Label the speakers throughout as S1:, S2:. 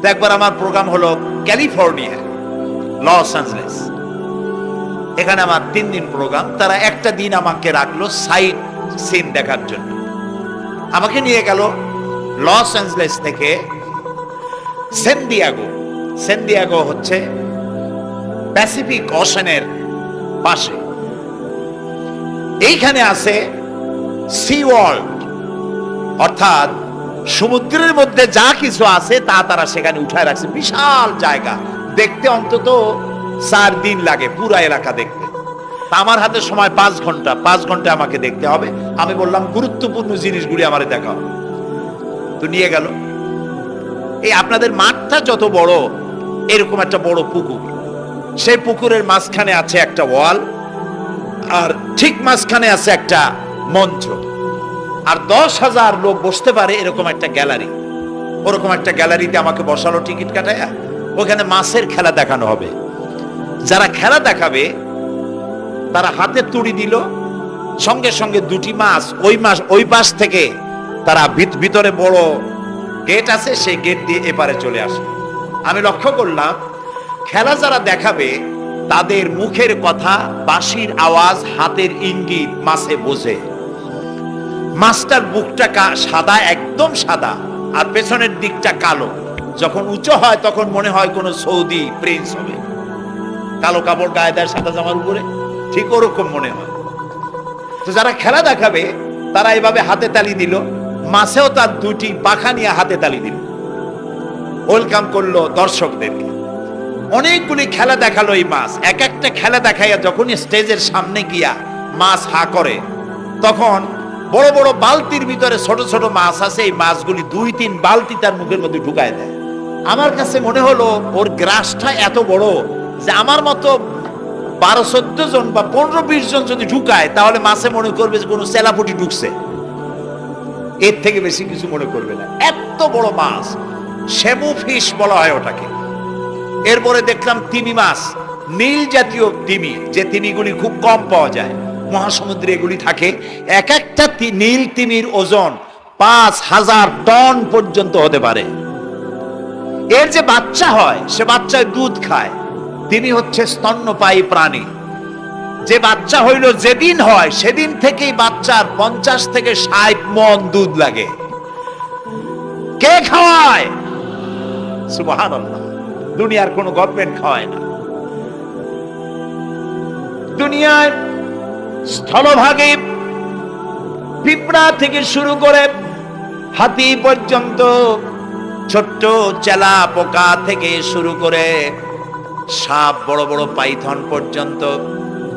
S1: তো একবার আমার প্রোগ্রাম হলো ক্যালিফোর্নিয়া লস অ্যাঞ্জেলেস এখানে আমার তিন দিন প্রোগ্রাম তারা একটা দিন আমাকে রাখল সাইট সিন দেখার জন্য। আমাকে নিয়ে গেল লস অ্যাঞ্জেলেস থেকে সেন্দিয়াগো সেন্দিয়াগো হচ্ছে প্যাসিফিক ওশানের পাশে। এইখানে আছে সি ওয়ার্ল্ড অর্থাৎ সমুদ্রের মধ্যে যা কিছু আছে তা তারা সেখানে উঠায় রাখছে। বিশাল জায়গা। দেখতে অন্তত চার দিন লাগে পুরা এলাকা দেখতে। আমার হাতে সময় পাঁচ ঘণ্টা। পাঁচ ঘণ্টা আমাকে দেখতে হবে। আমি বললাম, গুরুত্বপূর্ণ জিনিসগুলি আমার দেখা হবে তো নিয়ে গেল। এই আপনাদের মাঠটা যত বড়, এরকম একটা বড় পুকুর। সেই পুকুরের মাঝখানে আছে একটা ওয়াল, আর ঠিক মাঝখানে আছে একটা মঞ্চ আর দশ হাজার লোক বসতে পারে এরকম একটা গ্যালারি। ওরকম একটা গ্যালারিতে আমাকে বসালো টিকিট কাটায় ওখানে মাছের খেলা দেখানো হবে। যারা খেলা দেখাবে, তারা হাতে তুড়ি দিল। সঙ্গে সঙ্গে দুটি মাছ ওই মাস ওই পাশ থেকে তারা ভিত- ভিতরে বড় গেট আছে, সেই গেট দিয়ে এপারে চলে আসে। আমি লক্ষ্য করলাম, খেলা যারা দেখাবে, তাদের মুখের কথা, বাঁশির আওয়াজ, হাতের ইঙ্গিত মাছে বোঝে। মাছটার বুকটা সাদা, একদম সাদা, আর পেছনের দিকটা কালো। যখন উঁচু হয়, তখন মনে হয় কোনো সৌদি প্রিন্স হবে। কালো কাপড়, গায়ে দেয় সাদা জামার উপরে। ঠিক ওরকম মনে হয়। তো যারা খেলা দেখাবে, তারা এভাবে হাতে তালি দিল। মাছেও তার দুটি পাখা নিয়ে হাতে তালি দিল। ওয়েলকাম করল দর্শকদেরকে। অনেকগুলি খেলা দেখাল এই মাছ এক একটা খেলা দেখাইয়া যখন স্টেজের সামনে গিয়া মাছ হা করে, তখন বড় বড় বালতির ভিতরে ছোট ছোট মাছ আছে, এই মাছগুলি দুই তিন বালতি তার মুখের মধ্যে ঢুকায় দেয়। আমার কাছে মনে হলো, ওর গ্রাসটা এত বড় যে আমার মতো বারো চোদ্দ জন বা পনেরো বিশ জন যদি ঢুকায়, তাহলে মাছে মনে করবে যে কোনো সেলাপুটি ঢুকছে। এর থেকে বেশি কিছু মনে করবে না। এত বড় মাছ, শ্যামু ফিশ বলা হয় ওটাকে। এরপরে দেখলাম তিমি মাছ, নীল জাতীয় তিমি, যে তিমিগুলি খুব কম পাওয়া যায়। মহাসমুদ্রে এগুলি থাকে। এক একটা নীল তিমির ওজন পাঁচ হাজার টন পর্যন্ত হতে পারে। এর যে বাচ্চা হয়, সে বাচ্চায় দুধ খায়। তিনি হচ্ছে স্তন্যপায়ী প্রাণী। যে বাচ্চা হইল যেদিন হয়, সেদিন থেকেই বাচ্চার পঞ্চাশ থেকে ষাট মন দুধ লাগে। কে খাওয়ায়? দুনিয়ার কোনো গভর্নমেন্ট খাওয়ায় না। দুনিয়ায় স্থলভাগে পিঁপড়া থেকে শুরু করে হাতি পর্যন্ত ছোট্ট চেলা পোকা থেকে শুরু করে সাপ, বড় বড় পাইথন পর্যন্ত,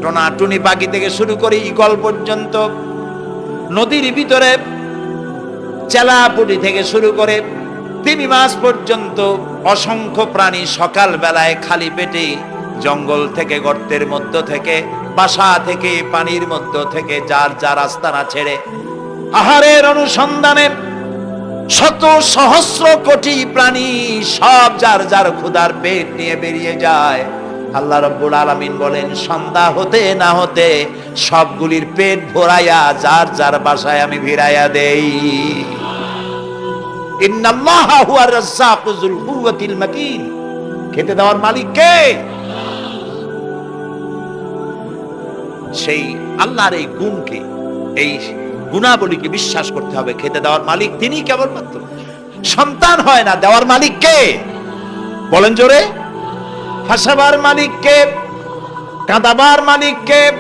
S1: টোনাটুনি পাখি থেকে শুরু করে ইগল পর্যন্ত, নদীর ভিতরে চেলাপুটি থেকে শুরু করে তিমি মাস পর্যন্ত অসংখ্য প্রাণী সকাল বেলায় খালি পেটে জঙ্গল থেকে গর্তের মধ্য থেকে বাসা থেকে, পানির মধ্য থেকে, যার যার আস্তানা ছেড়ে আহারের অনুসন্ধানে শত সহস্র কোটি প্রাণী সব যার যার ক্ষুধার পেট নিয়ে বেরিয়ে যায়। আল্লাহ রব্বুল আলামিন বলেন, সন্ধ্যা হতে না হতে সবগুলির পেট ভরাইয়া যার যার বাসায় আমি ভিড়াইয়া দেই। খেতে দেওয়ার মালিক কে? সেই আল্লাহর এই গুণকে, এই গুণাবলীকে বিশ্বাস করতে হবে, খেতে দেওয়ার মালিক তিনি কেবলমাত্র। সন্তান হয় না, দেওয়ার মালিক কে? বলেন জোরে। হাসাবার মালিক কে? কাঁদাবার মালিক কে?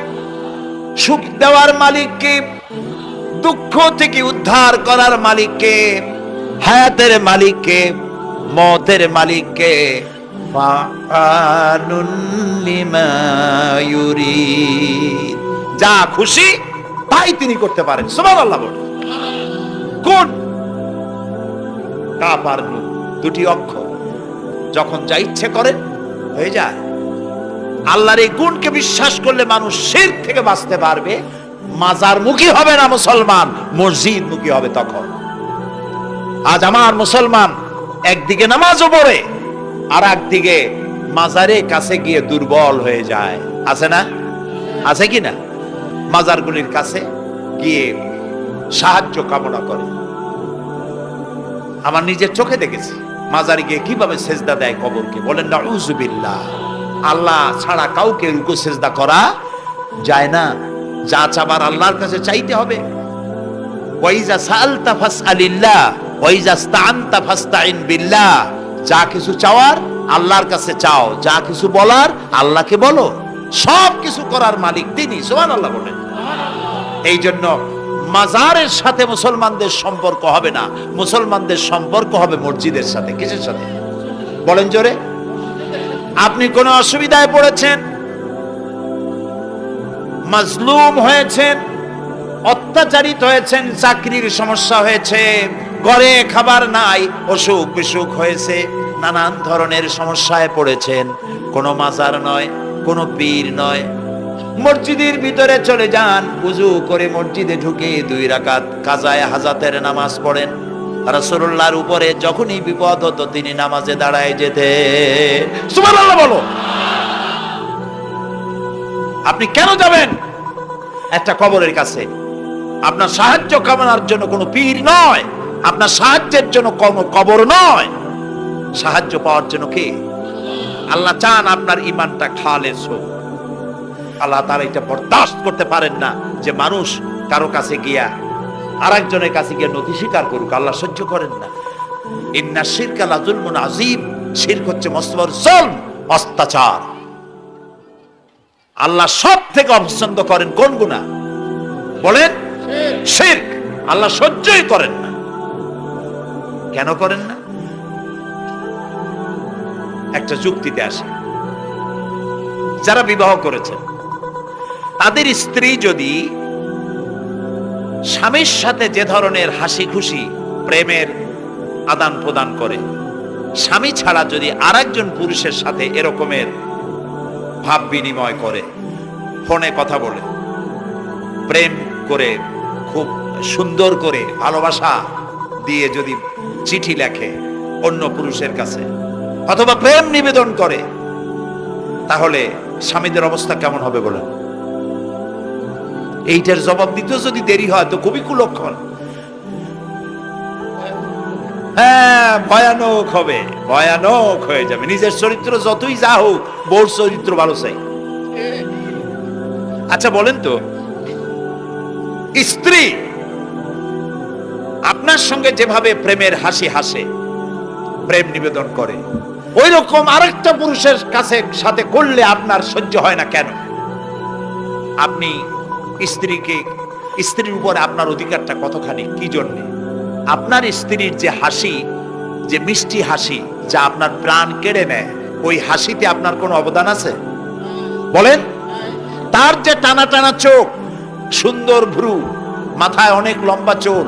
S1: সুখ দেওয়ার মালিক কে? দুঃখ থেকে উদ্ধার করার মালিককে হায়াতের মালিককে মতের মালিককে ফাআলুন লিমা ইউরিদ। যা খুশি, তাই তিনি করতে পারেন। আর দুটি অক্ষর। যখন যা ইচ্ছে করেন, হয়ে যায়। আল্লাহর এই গুণকে বিশ্বাস করলে মানুষ শির থেকে বাঁচতে পারবে। মাজার মুখী হবে না মুসলমান মসজিদ মুখী হবে তখন। আজ আমার মুসলমান একদিকে নামাজও পড়ে আর একদিকে মাজারে কাছে গিয়ে দুর্বল হয়ে যায়। আছে না? আছে কি না? মাজারগুলির কাছে গিয়ে সাহায্য কামনা করে। আমার নিজের চোখে দেখেছি। মাজারি গিয়ে কীভাবে সেজদা দেয় কবরকে? বলেন না উজুবিল্লাহ আল্লাহ ছাড়া কাউকে রুকু সেজদা করা যায় না। যা চাবার আল্লাহর কাছে চাইতে হবে। ওয়াইজা সালতা ফাসআলিল্লাহ, ওয়াইজা স্তানতা ফাস্তাইন বিল্লাহ। যা কিছু চাওয়ার আল্লাহর কাছে চাও, যা কিছু বলার আল্লাহকে বলো। সব কিছু করার মালিক তিনি, সুবহানাল্লাহ বলেন। এই জন্য মাজারের সাথে মুসলমানদের সম্পর্ক হবে না। মুসলমানদের সম্পর্ক হবে মসজিদের সাথে। কিসের সাথে? বলেন জোরে। আপনি কোন অসুবিধায় পড়েছেন? মাজলুম হয়েছেন? অত্যাচারিত হয়েছেন? চাকরির সমস্যা হয়েছে? ঘরে খাবার নাই, অসুখ বিসুখ হয়েছে, নানান ধরনের সমস্যায় পড়েছেন। কোনো মাজার নয়, কোনো পীর নয়। মসজিদের ভিতরে চলে যান, উজু করে মসজিদে ঢুকে দুই রাকাত কাজায় হাজাতের নামাজ পড়েন। রাসূলুল্লাহর উপরে যখনই বিপদ হতো, তিনি নামাজে দাঁড়ায় যেতে সুবহানাল্লাহ বলো। আপনি কেন যাবেন? একটা কবরের কাছে। আপনার সাহায্য কামনার জন্য কোনো পীর নয়। আপনার সাহায্যের জন্য কবর নয়। সাহায্য পাওয়ার জন্য কে? আল্লাহ চান আপনার ইমানটা খালেস হোক। আল্লাহ তারা এটা বরদাস্ত করতে পারেন না যে মানুষ কারও কাছে গিয়া আরেকজনের কাছে গিয়ে নথি স্বীকার করুক, আল্লাহ সহ্য করেন না। ইন্না শিরকা লাজুলমুন আজিম শিরক হচ্ছে মস্ত বড় জুলম, অত্যাচার। আল্লাহ সব থেকে অপছন্দ করেন কোন গুণা বলেন, শিরক। আল্লাহ সহ্যই করেন না। কেন করেন না? একটা যুক্তিতে আসে। যারা বিবাহ করেছেন, তাদের স্ত্রী যদি স্বামীর সাথে যে ধরনের হাসি খুশি প্রেমের আদান প্রদান করে, স্বামী ছাড়া যদি আরেকজন পুরুষের সাথে এরকমের ভাব বিনিময় করে, ফোনে কথা বলে, প্রেম করে, খুব সুন্দর করে ভালোবাসা দিয়ে যদি চিঠি লেখে অন্য পুরুষের কাছে, অথবা প্রেম নিবেদন করে। তাহলে স্বামীদের অবস্থা কেমন হবে বলেন? এইটার জবাব দিতেও যদি দেরি হয় তো খুবই কুলক্ষণ। হ্যাঁ ভয়ানক হবে, ভয়ানক হয়ে যাবে। নিজের চরিত্র যতই যা হোক বোর চরিত্র ভালো চাই। আচ্ছা বলেন তো, স্ত্রী আপনার সঙ্গে যেভাবে প্রেমের হাসি হাসে, প্রেম নিবেদন করে ওই রকম আরেকটা পুরুষের কাছে, সাথে করলে আপনার সহ্য হয় না কেন? আপনি স্ত্রীকে, স্ত্রীর উপরে আপনার অধিকারটা কতখানি? কি জন্যে? আপনার স্ত্রীর যে হাসি, যে মিষ্টি হাসি, যা আপনার প্রাণ কেড়ে নেয়, ওই হাসিতে আপনার কোনো অবদান আছে? বলেন। তার যে টানা টানা চোখ, সুন্দর ভ্রু, মাথায় অনেক লম্বা চুল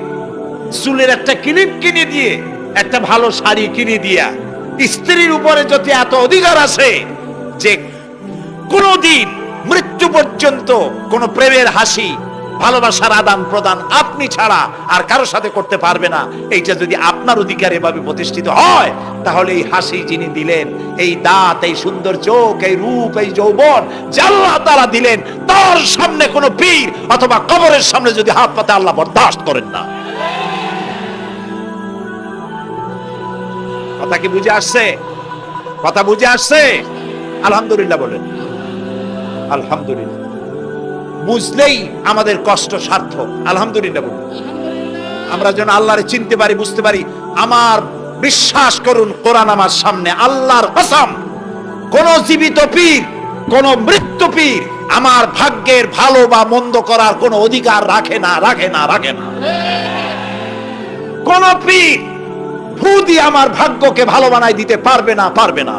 S1: চুলের একটা ক্লিপ কিনে দিয়ে, একটা ভালো শাড়ি কিনে দিয়া, স্ত্রীর উপরে যদি এত অধিকার আছে যে কোনদিন মৃত্যু পর্যন্ত কোন প্রেমের হাসি, ভালোবাসার আদান প্রদান আপনি ছাড়া আর কারও সাথে করতে পারবে না, এইটা যদি আপনার অধিকার এভাবে প্রতিষ্ঠিত হয়, তাহলে এই হাসি যিনি দিলেন, এই দাঁত, এই সুন্দর চোখ, এই রূপ, এই যৌবন জাল্লা তারা দিলেন, তার সামনে কোনো পীর অথবা কবরের সামনে যদি হাত পাতে আল্লাহ বরদাস্ত করেন না। কথা কি বুঝে আসছে? কথা বুঝে আসছে? আলহামদুলিল্লাহ বলেন। আলহামদুলিল্লাহ। বুঝলেই আমাদের কষ্ট সার্থক। আলহামদুলিল্লাহ বলুন। আমরা যেন আল্লাহরে চিনতে পারি, বুঝতে পারি, আমার বিশ্বাস করুন, কোরআন আমার সামনে, আল্লাহর কসম, কোন জীবিত পীর, কোন মৃত্যু পীর আমার ভাগ্যের ভালো বা মন্দ করার কোনো অধিকার রাখে না রাখে না রাখে না। কোন পীর ফু আমার ভাগ্যকে ভালো বানাই দিতে পারবে না পারবে না।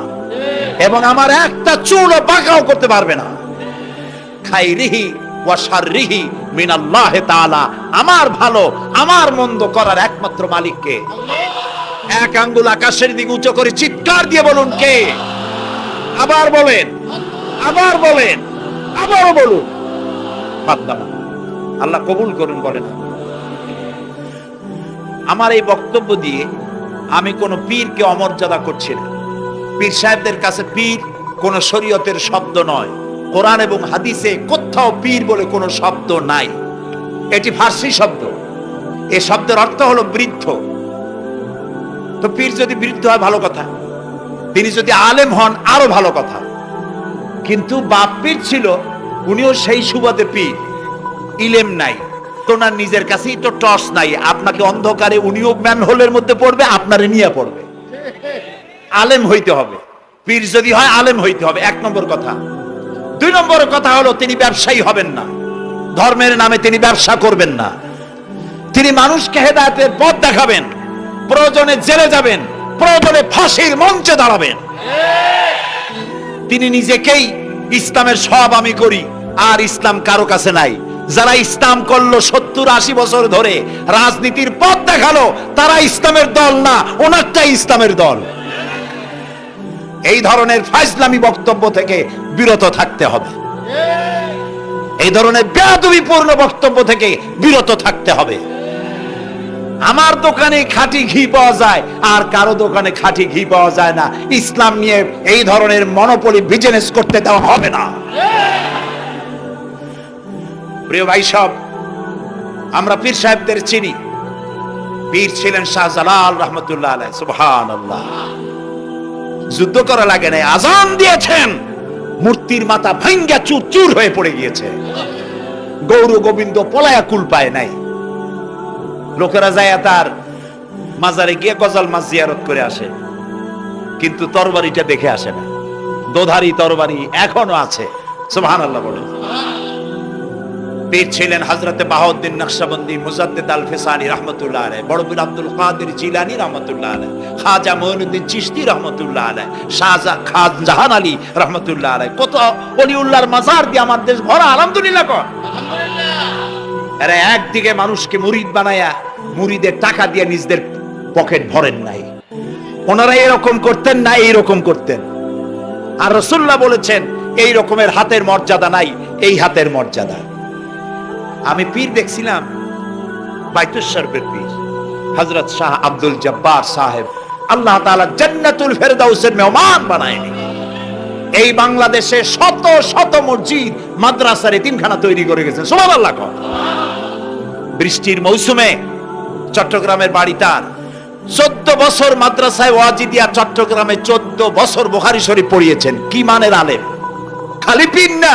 S1: এবং আমার একটা চুলও পাকাও করতে পারবে না। খাইরিহি ওয়াশাররিহি মিনাল্লাহি তাআলা। আমার ভালো, আমার মন্দ করার একমাত্র মালিককে। এক আঙ্গুল আকাশের দিকে উঁচু করে চিৎকার দিয়ে বলুন কে? আবার বলেন আবার বলেন, আবারও বলুন। আল্লাহ কবুল করুন, বলেন। আমার এই বক্তব্য দিয়ে আমি কোনো পীরকে অমর্যাদা করছি না। পীর সাহেবদের কাছে পীর কোন শরীয়তের শব্দ নয়। কোরআন এবং হাদিসে কোথাও পীর বলে কোনো শব্দ নাই। এটি ফার্সি শব্দ। এ শব্দের অর্থ হলো বৃদ্ধ। তো পীর যদি বৃদ্ধ হয়, ভালো কথা। তিনি যদি আলেম হন, আরও ভালো কথা। কিন্তু বাপ পীর ছিল, উনিও সেই সুবাদে পীর। ইলেম নাই। তোনার নিজের কাছেই তো টর্চ নাই। আপনাকে অন্ধকারে উনিও ম্যান হোলের মধ্যে পড়বে, আপনারে নিয়ে পড়বে। আলেম হইতে হবে। পীর যদি হয়, আলেম হইতে হবে। এক নম্বর কথা। দুই নম্বর কথা হলো, তিনি ব্যবসায়ী হবেন না। ধর্মের নামে তিনি ব্যবসা করবেন না। তিনি মানুষকে হেদায়তের পথ দেখাবেন। প্রয়োজনে জেলে যাবেন। প্রয়োজনে ফাঁসির মঞ্চে দাঁড়াবেন। তিনি নিজেকেই ইসলামের সব আমি করি, আর ইসলাম কারও কাছে নাই। যারা ইসলাম করল সত্তর আশি বছর ধরে, রাজনীতির পথ দেখাল, তারা ইসলামের দল না, ওনারটাই ইসলামের দল। এই ধরনের ফাইজলামি বক্তব্য থেকে বিরত থাকতে হবে। এই ধরনের বেয়াদবিপূর্ণ বক্তব্য থেকে বিরত থাকতে হবে। আমার দোকানে খাঁটি ঘি পাওয়া যায়, আর কারও দোকানে খাঁটি ঘি পাওয়া যায় না। ইসলাম নিয়ে এই ধরনের মনোপলি বিজনেস করতে দেওয়া হবে না। প্রিয় ভাই সব, আমরা পীর সাহেবদের চিনি। পীর ছিলেন শাহজালাল রহমতুল্লাহ আলাই সুবহান যুদ্ধ করা লাগে নাই, আজান দিয়েছেন। মূর্তির মাথা ভাঙ্গা চুর চুর হয়ে পড়ে গিয়েছে। গৌর গোবিন্দ পলায়া কুল পায় নাই। লোকেরা যায় তার মাজারে গিয়ে গজাল মাছ জিয়ারত করে আসে। কিন্তু তরবারিটা দেখে আসে না। দোধারি তরবারি এখনও আছে। সুবহান আল্লাহ বলে পীর ছিলেন হজরতে বাহাউদ্দিন নকশবন্দি মুজাদ্দিদ আল ফিসানি রহমতুল্লাহ আলাই বড় পীর আব্দুল কাদের জিলানি রহমতুল্লাহ আলাই খাজা মঈনুদ্দিন চিশতি রহমতুল্লাহ আলাই শাহজা খান জাহান আলী রহমতুল্লাহ আলাই কত অলিউল্লাহর মাজার দিয়ে আমার দেশ ভরা আলহামদুলিল্লাহ কর। এরা একদিকে মানুষকে মুরিদ বানায়া মুরিদের টাকা দিয়ে নিজদের পকেট ভরেন নাই। ওনারা এরকম করতেন না এইরকম করতেন। আর রসুল্লাহ বলেছেন এই রকমের হাতের মর্যাদা নাই এই হাতের মর্যাদা। আমি পীর দেখছিলাম বাইতুশরফের পীর। হজরত শাহ আব্দুল জব্বার সাহেব আল্লাহ তাআলা জান্নাতুল ফেরদাউসের মেহমান বানায়নি এই বাংলাদেশে শত শত মসজিদ, মাদ্রাসার এতিমখানা তৈরি করে গেছেন সুবহানাল্লাহ কর বৃষ্টির মৌসুমে চট্টগ্রামের বাড়ি তার। চোদ্দ বছর মাদ্রাসায় ওয়াজিদিয়া চট্টগ্রামে চোদ্দ বছর বোখারি শরীফ পড়িয়েছেন। কি মানের আলেম? খালি পীর না।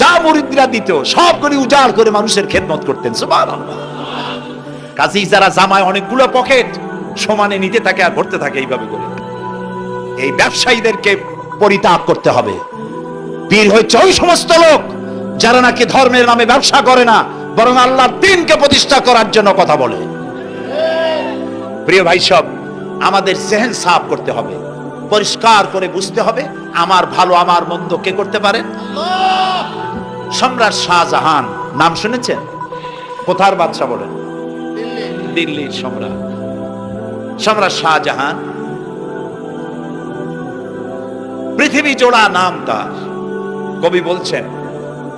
S1: যা মুরিদরা দিত সবগুলি উজাড় করে মানুষের খেদমত করতেন কাজেই যারা জামায় অনেকগুলো পকেট সমানে নিতে থাকে আর ভরতে থাকে, এইভাবে করে। এই ব্যবসায়ীদেরকে পরিত্যাগ করতে হবে। পীর হচ্ছে ওই সমস্ত লোক যারা নাকি ধর্মের নামে ব্যবসা করে না, বরং আল্লাহর দিনকে প্রতিষ্ঠা করার জন্য কথা বলে। প্রিয় ভাই সব, আমাদের সেহেন সাফ করতে হবে। পরিষ্কার করে বুঝতে হবে, আমার ভালো, আমার মন্দ কে করতে পারে? সম্রাট শাহজাহান, নাম শুনেছেন? কোথার বাদশাহ বলেন? দিল্লির সম্রাট। সম্রাট শাহজাহান। পৃথিবী জোড়া নাম তার। কবি বলছেন,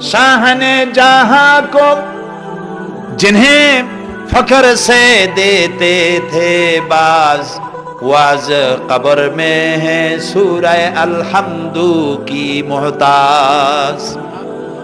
S1: শাহনে জাহা কো জিনহে ফখর সে দেতে থে বাজ। ওয়াজ কবর মে হে سورہ আলহামদু কি محتاج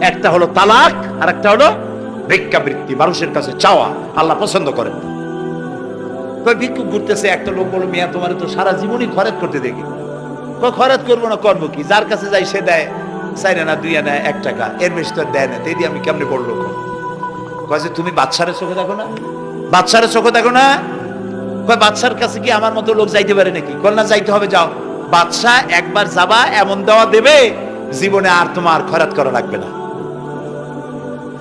S1: একটা হলো তালাক আর একটা হলো ভিক্ষাবৃত্তি মানুষের কাছে চাওয়া, আল্লাহ পছন্দ করেন। কই ঘুরতেছে, একটা লোক বলো মিয়া, তোমার তো সারা জীবনই খরচ করতে দেখি। খরচ করব না, করব কি? যার কাছে যাই, সে দেয় চাই না দুই আনা এক টাকা। এর বেশি তো দেয় না তেই আমি কেমনে বড়? যে, তুমি বাচ্চারে চোখে দেখো না? বাচ্চারে চোখে দেখো না? কয় বাচ্চার কাছে কি আমার মতো লোক যাইতে পারে নাকি? না, যাইতে হবে, যাও। বাচ্চা একবার যাবা, এমন দেওয়া দেবে, জীবনে আর তোমার খরাত করা লাগবে না।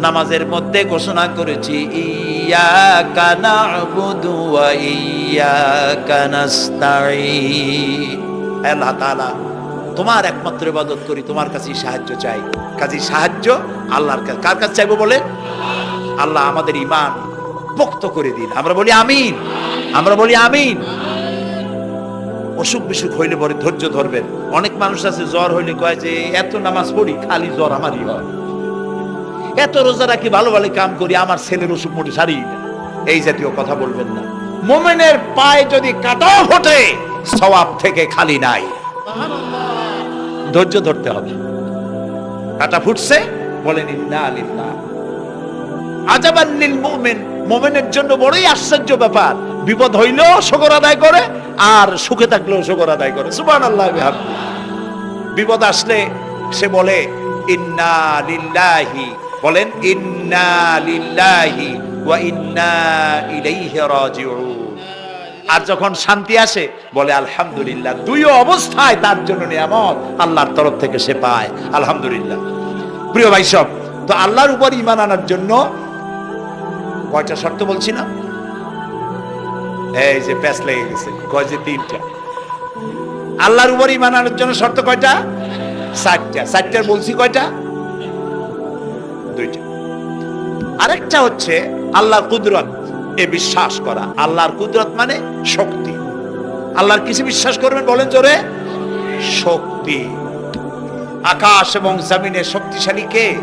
S1: নামাজের মধ্যে ঘোষণা করেছি ওয়া ইয়াকা নাস্তাঈন। আল্লাহ তাআলা, তোমার একমাত্র ইবাদত করি, তোমার কাছেই সাহায্য চাই। কাজী সাহায্য আল্লাহর কাছে। কার কাছে চাইব বলে আল্লাহ আমাদের ইমান পোক্ত করে দিন। আমরা বলি আমিন। আমরা বলি আমিন। অসুখ বিসুখ হইলে পরে ধৈর্য ধরবেন। অনেক মানুষ আছে, জ্বর হইলে কয় যে, এত নামাজ পড়ি, খালি জ্বর আমারই হয়। এত রোজা রাখি ভালো ভালো কাম করি আমার ছেলের অসুখ মোটে সারি এই জাতীয় কথা বলবেন না। মোমেনের পায়ে যদি কাটাও ঘটে সওয়াব থেকে খালি নাই। ধৈর্য ধরতে হবে। কাটা ফুটছে বলেন ইন্না আলিল্লাহ আজাবান লিল মুমিন মুমিনের জন্য বড়ই আশ্চর্য ব্যাপার। বিপদ হইলেও শকর আদায় করে আর সুখে থাকলেও শকর আদায় করে। সুবহানাল্লাহ বিহামদি। বিপদ আসলে সে বলে ইন্না লিল্লাহি বলেন, ইন্না লিল্লাহি ওয়া ইন্না ইলাইহি রাজিউন। আর যখন শান্তি আসে, বলে, আলহামদুলিল্লাহ দুই অবস্থায় তার জন্য নিয়ামত আল্লাহর তরফ থেকে সে পায়। আলহামদুলিল্লাহ। প্রিয় ভাই সব, তো আল্লাহর উপর ইমান আনার জন্য কয়টা শর্ত বলছি না? এই যে প্যাস লেগে গেছে, কয় যে তিনটা? আল্লাহর উপর ইমান আনার জন্য শর্ত কয়টা? চারটা। চারটার বলছি কয়টা? দুইটা। আরেকটা হচ্ছে আল্লাহর কুদরত, এ বিশ্বাস করা। আল্লাহর কুদরত মানে শক্তি। আল্লাহর কিছু বিশ্বাস করবেন বলেন জোরে? শক্তি। আকাশ এবং জমিনের শক্তিশালী কে?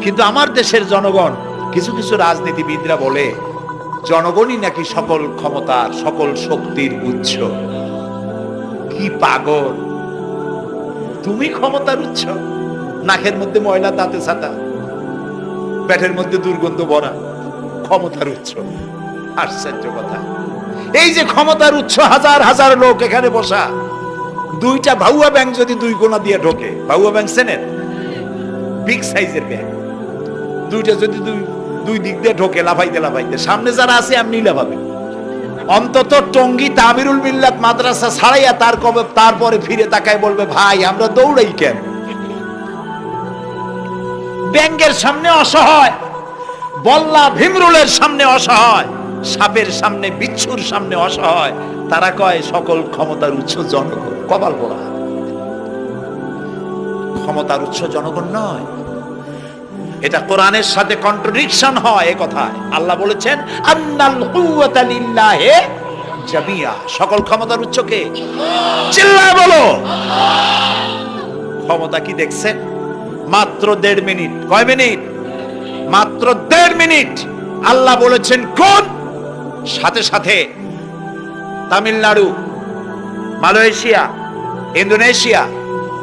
S1: কিন্তু আমার দেশের জনগণ, কিছু কিছু রাজনীতিবিদরা বলে, জনগণই নাকি সকল ক্ষমতার, সকল শক্তির উৎস। কি পাগল। তুমি ক্ষমতার উৎস? নাকের মধ্যে ময়লা, দাঁতে ছাতা। পেটের মধ্যে দুর্গন্ধ ভরা, ক্ষমতার উৎস। আশ্চর্য কথা। এই যে ক্ষমতার উৎস, হাজার হাজার লোক এখানে বসা। দুইটা ভাউয়া ব্যাংক যদি দুই কোনা দিয়ে ঢোকে ভাউয়া ব্যাংক চেনেন বিগ সাইজের ব্যাংক দুইটা যদি দুই দুই দিক দিয়ে ঢোকে, লাফাইতে লাফাইতে। সামনে যারা আছে, এমনি লাফাবে। অন্তত টঙ্গি তামিরুল মিল্লাত মাদ্রাসা ছাড়াইয়া তার কবে তারপরে ফিরে তাকায় বলবে, ভাই, আমরা দৌড়াই কেন? ব্যাংকের সামনে অসহায়, বল্লা ভীমরুলের সামনে অসহায়, সাপের সামনে, বিচ্ছুর সামনে অসহায়। তারা কয়, সকল ক্ষমতার উৎস জনগণ। কপাল পোড়া। ক্ষমতার উৎস জনগণ নয়। এটা কোরআনের সাথে কন্ট্রাডিকশন হয় এ কথায়। আল্লাহ বলেছেন জামিয়া। সকল ক্ষমতার উৎস কে? চিল্লায় বলো। ক্ষমতা কি দেখছেন মাত্র দেড় মিনিট। কয় মিনিট? মাত্র দেড় মিনিট। আল্লাহ বলেছেন, কোন? সাথে সাথে তামিলনাড়ু, মালয়েশিয়া, ইন্দোনেশিয়া,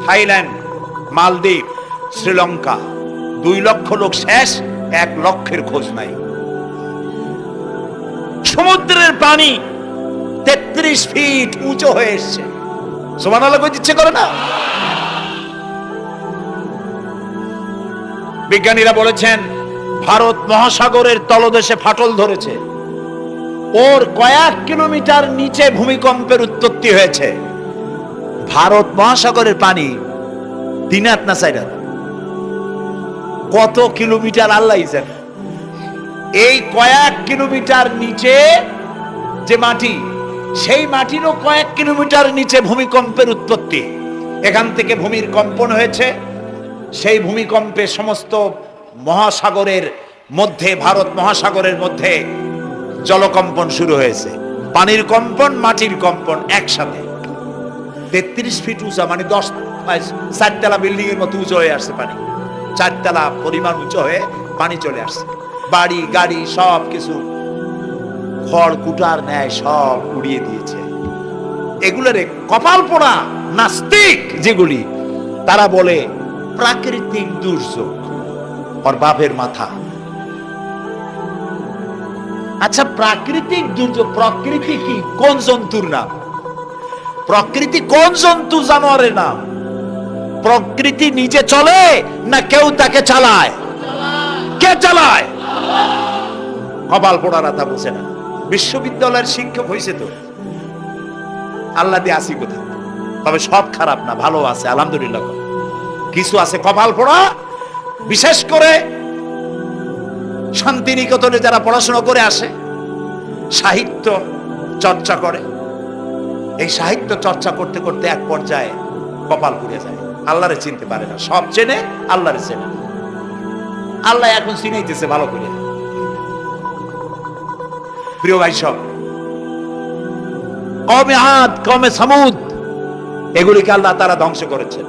S1: থাইল্যান্ড, মালদ্বীপ, শ্রীলঙ্কা। দুই লক্ষ লোক শেষ, এক লক্ষের খোঁজ নাই। সমুদ্রের পানি তেত্রিশ ফিট উঁচু হয়ে এসছে। সমান আলো ইচ্ছে করে না? বিজ্ঞানীরা বলেছেন, ভারত মহাসাগরের তলদেশে ফাটল ধরেছে। ওর কয়েক কিলোমিটার নিচে ভূমিকম্পের উৎপত্তি হয়েছে। ভারত মহাসাগরের পানি দিনাত না সাইরাত? কত কিলোমিটার আল্লাহ এই কয়েক কিলোমিটার নিচে যে মাটি, সেই মাটিরও কয়েক কিলোমিটার নিচে ভূমিকম্পের উৎপত্তি। এখান থেকে ভূমির কম্পন হয়েছে। সেই ভূমিকম্পে সমস্ত মহাসাগরের মধ্যে, ভারত মহাসাগরের মধ্যে জলকম্পন শুরু হয়েছে। পানির কম্পন, মাটির কম্পন একসাথে। তেত্রিশ ফিট উঁচা মানে দশ চারতলা বিল্ডিং এর মতো উঁচু হয়ে আসছে পানি। চারতলা পরিমাণ উঁচু হয়ে পানি চলে আসছে। বাড়ি, গাড়ি, সব কিছু। খড়, কুটার ন্যায় সব উড়িয়ে দিয়েছে। এগুলোরে কপাল পোড়া নাস্তিক যেগুলি, তারা বলে প্রাকৃতিক দুর্যোগ। ওর বাপের মাথা। আচ্ছা প্রাকৃতিক দুর্যোগ, প্রকৃতি কি? কোন জন্তুর নাম? প্রকৃতি কোন জন্তু জানোয়ারের নাম? প্রকৃতি নিজে চলে না কেউ তাকে চালায়? কে চালায়? কপাল পোড়ারা তা বুঝে না। বিশ্ববিদ্যালয়ের শিক্ষক হয়েছে তো। আল্লাহ দিয়ে আসি কোথায়? তবে সব খারাপ না, ভালো আছে, আলহামদুলিল্লাহ। কিছু আছে কপাল পড়া। বিশেষ করে শান্তিনিকেতনে যারা পড়াশোনা করে আসে, সাহিত্য চর্চা করে, এই সাহিত্য চর্চা করতে করতে এক পর্যায়ে কপাল পুড়ে যায়। আল্লাহরে চিনতে পারে না। সব চেনে, আল্লাহরে চেনে আল্লাহ এখন চিনাইতেছে ভালো করে। প্রিয় ভাই সব, কমে আদ, কমে সামুদ, এগুলিকে আল্লাহ তারা ধ্বংস করেছেন।